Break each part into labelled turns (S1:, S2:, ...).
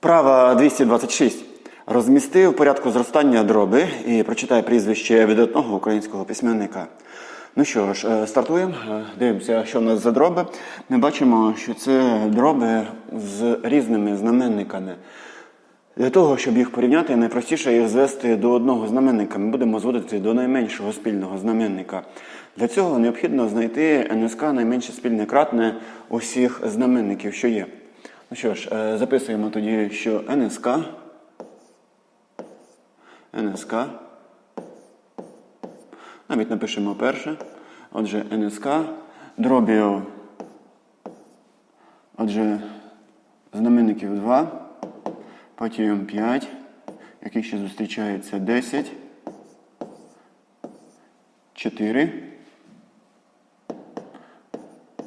S1: Вправа 226. Розмісти в порядку зростання дроби і прочитай прізвище видатного українського письменника. Ну що ж, е, стартуємо. Е, Дивимося, що в нас за дроби. Ми бачимо, що це дроби з різними знаменниками. Для того, щоб їх порівняти, найпростіше їх звести до одного знаменника. Ми будемо зводити до найменшого спільного знаменника. Для цього необхідно знайти НСК найменше спільне кратне усіх знаменників, що є. Ну що ж, е, записуємо тоді, що НСК. НСК. Навіть напишемо перше. Отже, НСК дробів. Отже, знаменників 2. Потім 5, який ще зустрічається 10, 4.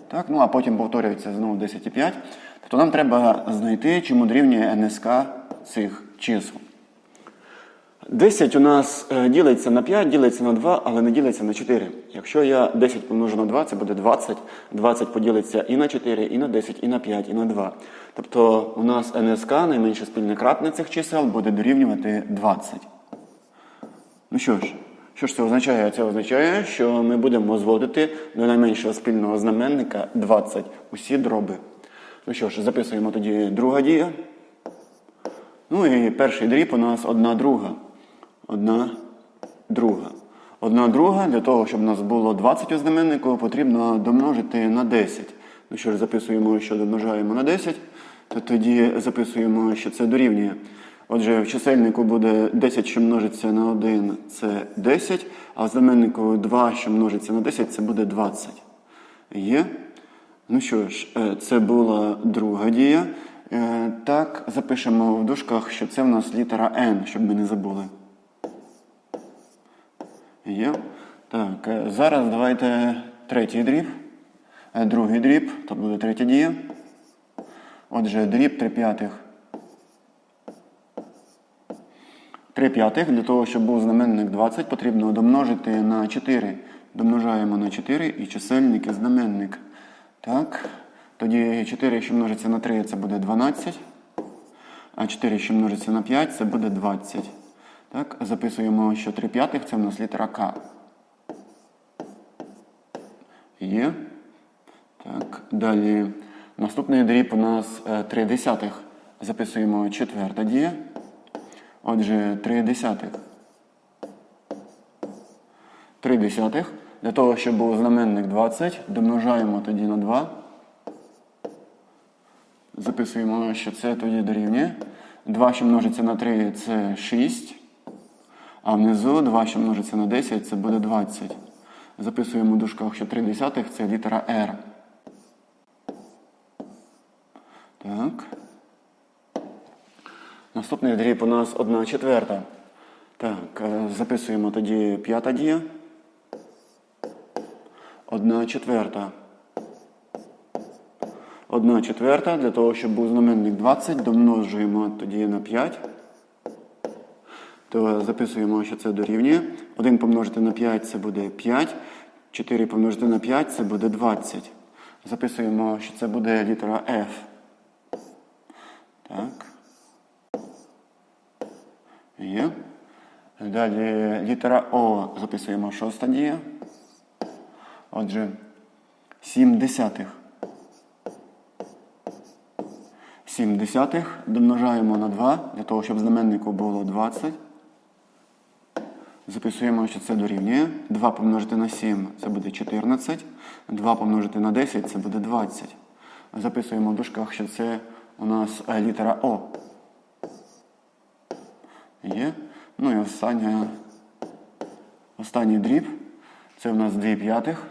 S1: Так, ну а потім повторюється знову 10 і 5. Тобто нам треба знайти, чому дорівнює НСК цих чисел. 10 у нас е, ділиться на 5, ділиться на 2, але не ділиться на 4. Якщо я 10 помножу на 2, це буде 20. 20 поділиться і на 4, і на 10, і на 5, і на 2. Тобто у нас НСК, найменше спільне кратне цих чисел, буде дорівнювати 20. Ну що ж, що ж це означає? Це означає, що ми будемо зводити до найменшого спільного знаменника 20 усі дроби. Ну що ж, записуємо тоді друга дія. Ну і перший дріб у нас одна друга. Одна друга. Одна друга, для того, щоб у нас було 20 у знаменнику, потрібно домножити на 10. Ну що ж, записуємо, що домножаємо на 10, то тоді записуємо, що це дорівнює. Отже, в чисельнику буде 10, що множиться на 1, це 10, а в знаменнику 2, що множиться на 10, це буде 20. Є? Ну що ж, е, це була друга дія. Е, Так, запишемо в дужках, що це в нас літера N, щоб ми не забули. Є. Так, е, зараз давайте третій дріб. Другий дріб, то буде третя дія. Отже, дріб 3 п'ятих. 3 п'ятих для того, щоб був знаменник 20, потрібно домножити на 4. Домножаємо на 4 і чисельник і знаменник. Так. Тоді 4, що множиться на 3, це буде 12. А 4, що множиться на 5, це буде 20. Так, записуємо, що 3 п'ятих це в нас літера К. Є. Так, далі. Наступний дріб у нас 3 десятих. Записуємо четверта дія. Отже, 3 десятих. 3 десятих. Для того, щоб був знаменник 20, домножаємо тоді на 2. Записуємо, що це тоді дорівнює. 2, що множиться на 3, це 6. А внизу 2, що множиться на 10, це буде 20. Записуємо в дужках, що 3 десятих це літера R. Так. Наступний дріб у нас 1 четверта. Так, е, записуємо тоді п'ята дія. 1 четверта. 1 четверта. Для того, щоб був знаменник 20, домножуємо тоді на 5. То записуємо, що це дорівнює. 1 помножити на 5 це буде 5. 4 помножити на 5 це буде 20. Записуємо, що це буде літера F. Так. Є. Далі літера О записуємо шоста дія. Отже, 7 десятих. 7 десятих домножаємо на 2, для того, щоб знаменнику було 20. Записуємо, що це дорівнює. 2 помножити на 7 це буде 14. 2 помножити на 10 це буде 20. Записуємо в дужках, що це у нас е, літера О. Є. Ну і остання, останній дріб. Це у нас 2 п'ятих.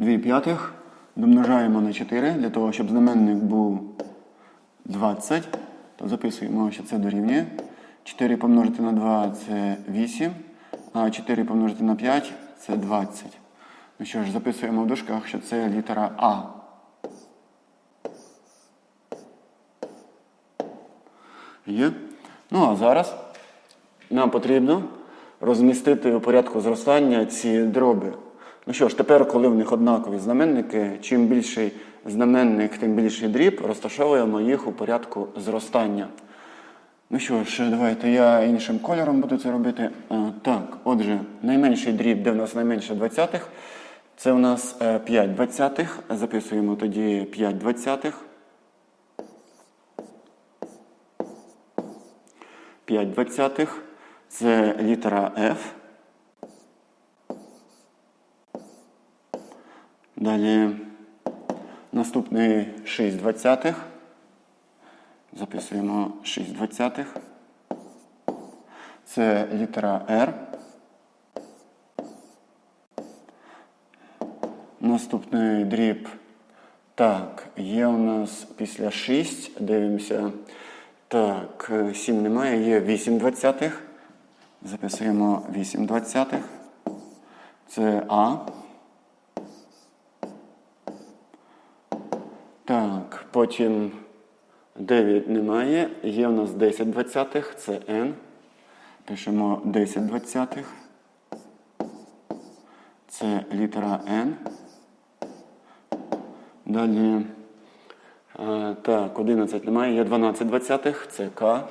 S1: 2 п'ятих. Домножаємо на 4 для того, щоб знаменник був 20. То записуємо, що це дорівнює. 4 помножити на 2 це 8. А 4 помножити на 5 це 20. Ну що ж, записуємо в дужках, що це літера А. Є. Ну а зараз нам потрібно розмістити у порядку зростання ці дроби. Ну що ж, тепер, коли в них однакові знаменники, чим більший знаменник, тим більший дріб, розташовуємо їх у порядку зростання. Ну що ж, давайте я іншим кольором буду це робити. Так, отже, найменший дріб, де в нас найменше двадцятих, це у нас е, 5 двадцятих. Записуємо тоді 5 двадцятих. 5 двадцятих. Це літера F. Далі наступний 6 двадцятих. Записуємо 6 двадцятих. Це літера R. Наступний дріб. Так, є у нас після 6. Дивимося. Так, 7 немає, є 8 двадцятих. Записуємо 8 двадцятих. Це А. Так, потім 9 немає. Є у нас 10 двадцятих, це N. Пишемо 10 двадцятих. Це літера N. Далі. е, так, 11 немає. Є 12 двадцятих, це К.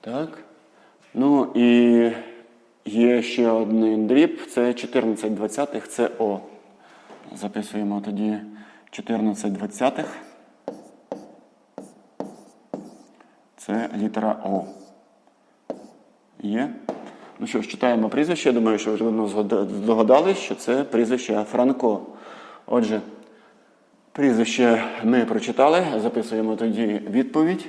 S1: Так. Ну і є ще один дріб, це 14 двадцятих, це О. Записуємо тоді 14 двадцятих. Це літера О. Є. Ну що ж, читаємо прізвище. Я думаю, що вже давно здогадались, що це прізвище Франко. Отже, прізвище ми прочитали. Записуємо тоді відповідь.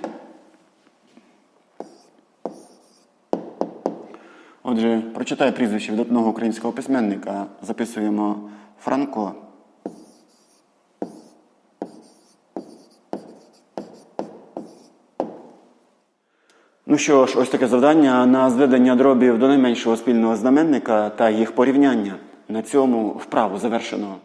S1: Отже, прочитай прізвище видатного українського письменника. Записуємо Франко. Ну що ж, ось таке завдання на зведення дробів до найменшого спільного знаменника та їх порівняння. На цьому вправу завершено.